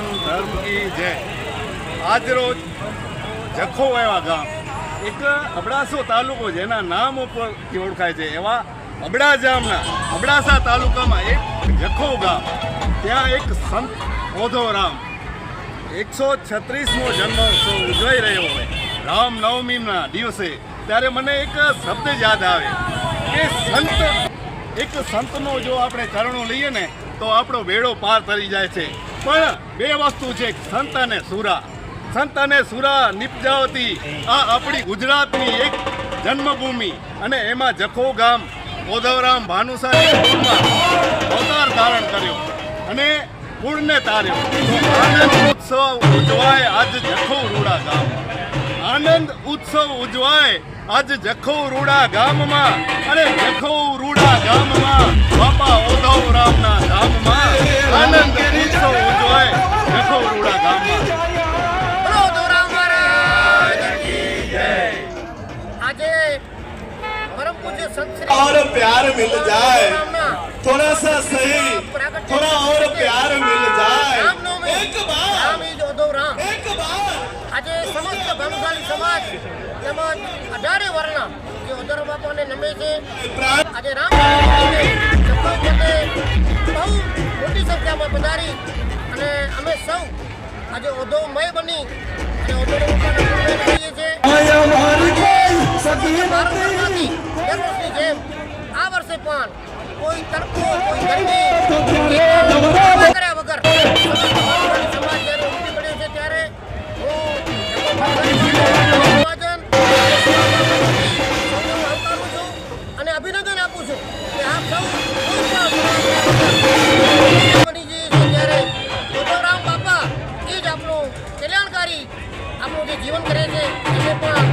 કી જય. આજરોજ જખો એવા ગામ. એક અબડાસો તાલુકો જેના નામ ઉપરથી ઓળખાય છે. એવા અબડાજામના અબડાસા તાલુકામાં એક જખો ગામ. ત્યાં એક સંત ઓધોરામ. એકસો છત્રીસમો જન્મોત્સવ ઉજવાઈ રહ્યો હોય. રામ નવમીના દિવસે. ત્યારે મને એક શબ્દ યાદ આવે. કે સંત, એક સંતનો જો આપણે ચરણો લઈએ ને, તો આપણો વેડો પાર તરી જાય છે. પણ બે વસ્તુ છે. સંત અને સુરા. સંત અને સુરા નિપજાવતી આ આપણી ગુજરાતની એક જન્મભૂમિ અને એમાં જખો ગામ ઓધવરામ ભાનુશાલી અવતાર ધારણ કર્યો અને કુળને તાર્યો. આનંદ ઉત્સવ ઉજવાય આજ જખો રૂડા ગામ. આનંદ ઉત્સવ ઉજવાય આજ જખો રૂડા ગામમાં અને જખો રૂડા ગામમાં બાપા ઓધવ રામના આજે પરમ પૂજ્ય સંત શ્રી और प्यार मिल जाए રામના थोड़ा सा सही थोड़ा और प्यार मिल जाए રામનવમી. एक बार રામ ઈ જ ઉદ્ધવ રામ एक बार આજે સમસ્ત ભાનુશાલી સમાજ તેમજ અઢારે વર્ણ જે ઉદ્ધવ બાપાને નમે છે प्राण આજે રામ નવમીને જખૌ ખાતે બહુ મોટી સંખ્યામાં પધારી અને અમે સૌ આજે ઉદ્ધવમય જેમ આ વર્ષે પણ કોઈ તડકો કોઈ ગરમી કર્યા વગર. સમાજ જ્યારે ઉમટી પડ્યો છે ત્યારે હું અને અભિનંદન આપું છું કે આપ સૌ ત્યારે બાપા એ જ આપણું કલ્યાણકારી આપણું જે જીવન કરે છે એને પણ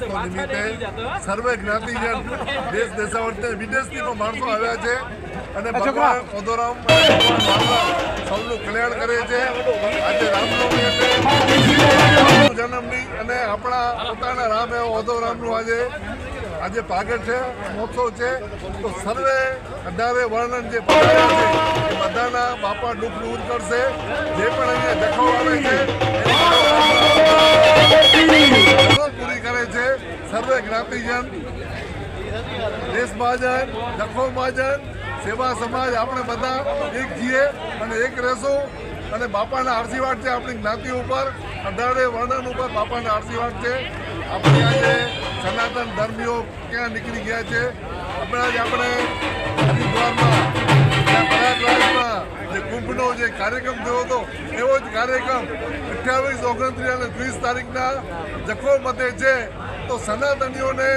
પ્રશ્નો નિમિત્તે સર્વે જ્ઞાતિજન દેશ દેશાવર્તે વિદેશથી પણ માણસો આવ્યા છે અને ભગવાન વાલરામ સૌનું કલ્યાણ કરે છે. આજે રામનવમી એટલે જન્મની અને આપણા પોતાના રામ એવો ઓધોરામનું આજે આજે પાગટ છે મહોત્સવ છે. તો સર્વે અઢારે વર્ણન જે પધાર્યા છે એ બધાના બાપા દુઃખ દૂર કરશે. જે પણ અહીંયા દેખાવ આવે છે. જ્ઞાતિજન દેશ મહાજન જખો મહાજન, સેવા સમાજ, આપણે બધા એક છીએ અને એક રહેશું. અને બાપાના આશીર્વાદ છે આપણી જ્ઞાતિ ઉપર અઢારે વર્ણન ઉપર બાપાના આશીર્વાદ છે. આપણે આજે સનાતન ધર્મીઓ ક્યાં નીકળી ગયા છે હમણાં જ આપણે જે કુંભનો જે કાર્યક્રમ થયો હતો, એવો જ કાર્યક્રમ અઠ્યાવીસ, ઓગણત્રીસ અને ત્રીસ તારીખના જખો મતે છે. તો સનાતનીઓને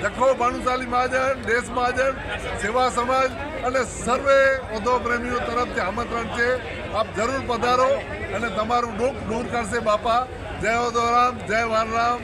જખો ભાનુશાલી મહાજન, દેશ મહાજન, સેવા સમાજ અને સર્વે ઓધો પ્રેમીઓ તરફથી આમંત્રણ છે. આપ જરૂર પધારો અને તમારું દુઃખ દૂર કરશે બાપા. જય રામ જય વાનરામ